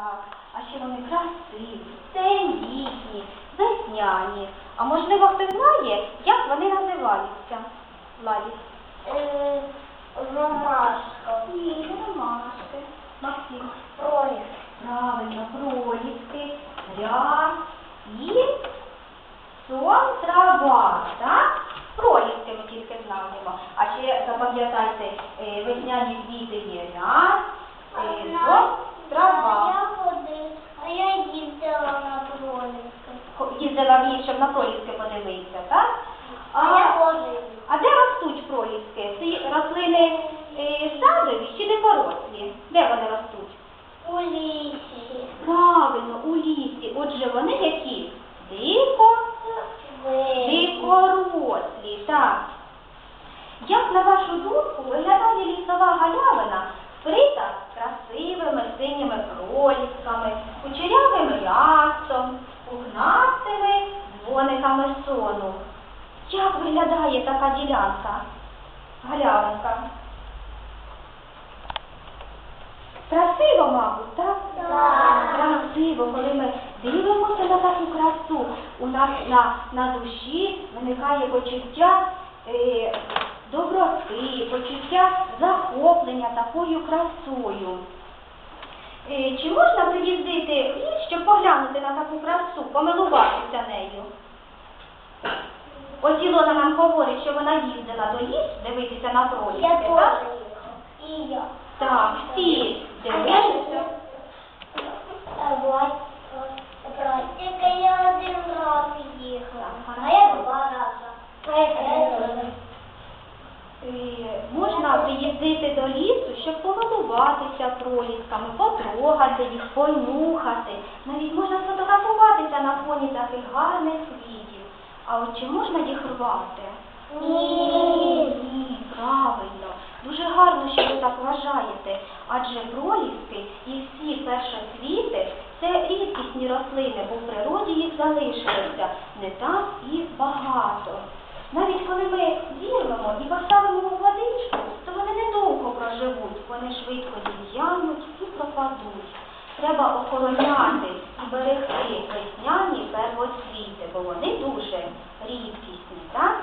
Так, а ще вони красиві, тендітні, весняні. А можливо, хто знає, як вони називаються? Ладі. Е, Ромашка. Ні, не ромашки. Максим. Проліс. Правильно, проліски, ряд і сон, трава, так? Проліски ми тільки знаємо. А ще запам'ятайте, е, весняні квіти є ряд, е, сон, трава. Я ходив, а я їздила на проліски. Їздила в щоб на проліски подивитися, так? А я ходив. а де ростуть проліски? Це рослини е, садові чи дикорослі? Де вони ростуть? У лісі. Правильно, у лісі. Отже, вони які? Виглядає така ділянка? Галявинка? Красиво, мабуть, так? Так. Красиво, коли ми дивимося на таку красу, у нас на, на душі виникає почуття е, доброти, почуття захоплення такою красою. Е, чи можна приїздити щоб поглянути на таку красу, помилуватися нею? Ось Ілона нам говорить, що вона їздила до лісу дивитися на Я так? теж їхав. І я. Так, всі дивилися. Тільки я один раз їхала, а я два рази. А я три рази. Можна приїздити до лісу, щоб помилуватися пролісками, потрогати їх, понюхати. Навіть можна сфотографуватися на фоні таких гарних квітів. А от чи можна їх рвати? Ні. Ні, правильно. Дуже гарно, що ви так вважаєте. Адже проліски і всі першоцвіти – це рідкісні рослини, бо в природі їх залишилося не так і багато. Навіть коли ми вірвемо і поставимо у водичку, то вони недовго проживуть, вони швидко зів'януть і пропадуть. Треба охороняти і берегти весняні первоцвіти, бо вони дуже рідкісні, так?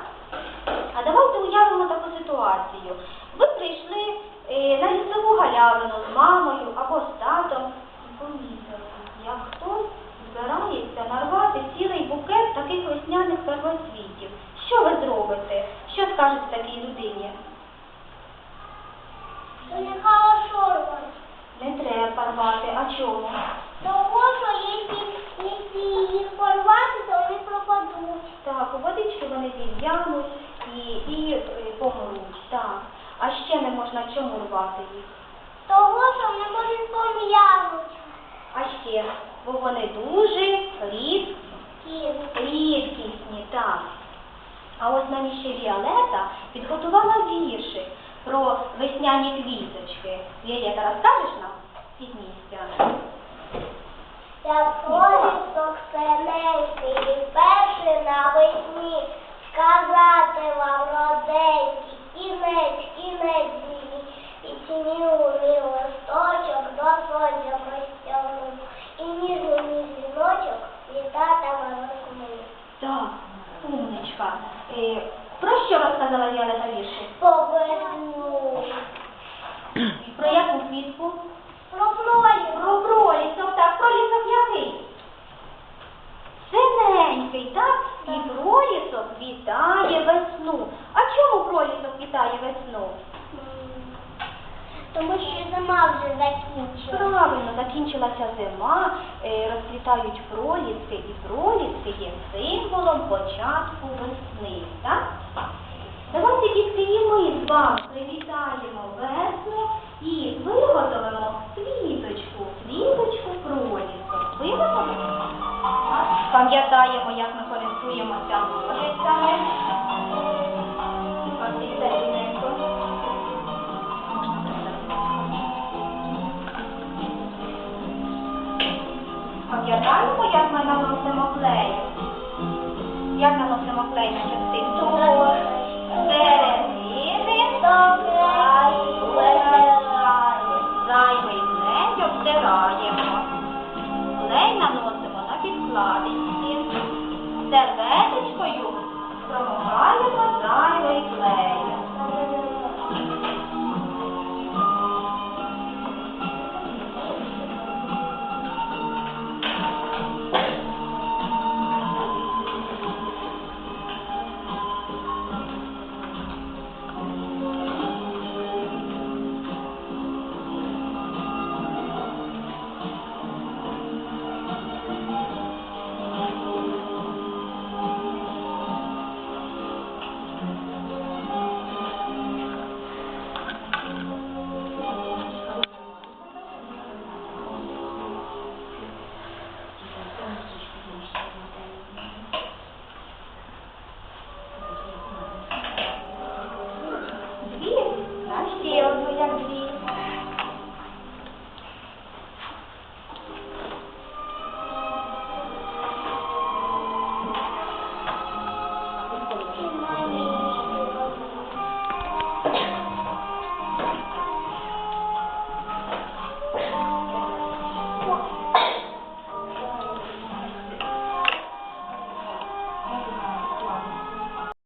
А давайте уявимо таку ситуацію. Ви прийшли е, на лісову галявину з мамою або з татом і помітили, як хтось збирається нарвати цілий букет таких весняних первоцвітів. Що ви зробите? Що скажете такій людині? Не треба рвати, а чому? Того, що якщо, якщо їх порвати, то вони Так, у водички вони зів'януть і, і е, помруть. Так. А ще не можна чому рвати їх? Того, що вони можуть пом'янути. А ще, бо вони дуже рідкі. Рідкісні, так. А ось нам ще Віолета підготувала віршик про весняні квіточки. Віолета, розкажеш нам? Піднісся. Я пролісок синенький, перший навесні, про що розказала Віолета віршик? По весну. Про яку квітку? Про пролісок. Про пролісок, так, пролісок який? Синенький, так? І пролісок вітає весну. А чому пролісок вітає весну? Тому що зима вже закінчилась. Правильно, закінчилася зима, е, розквітають проліски, і проліски є символом початку весни, так? Давайте дітки і ми з вами привітаємо весну і виготовимо квіточку, квіточку пролісок. Виготовимо? Пам'ятаємо, як ми користуємося ножицями. Як ми наносимо клей? Як наносимо клей на частинку? Середини зайвий клей обтираємо.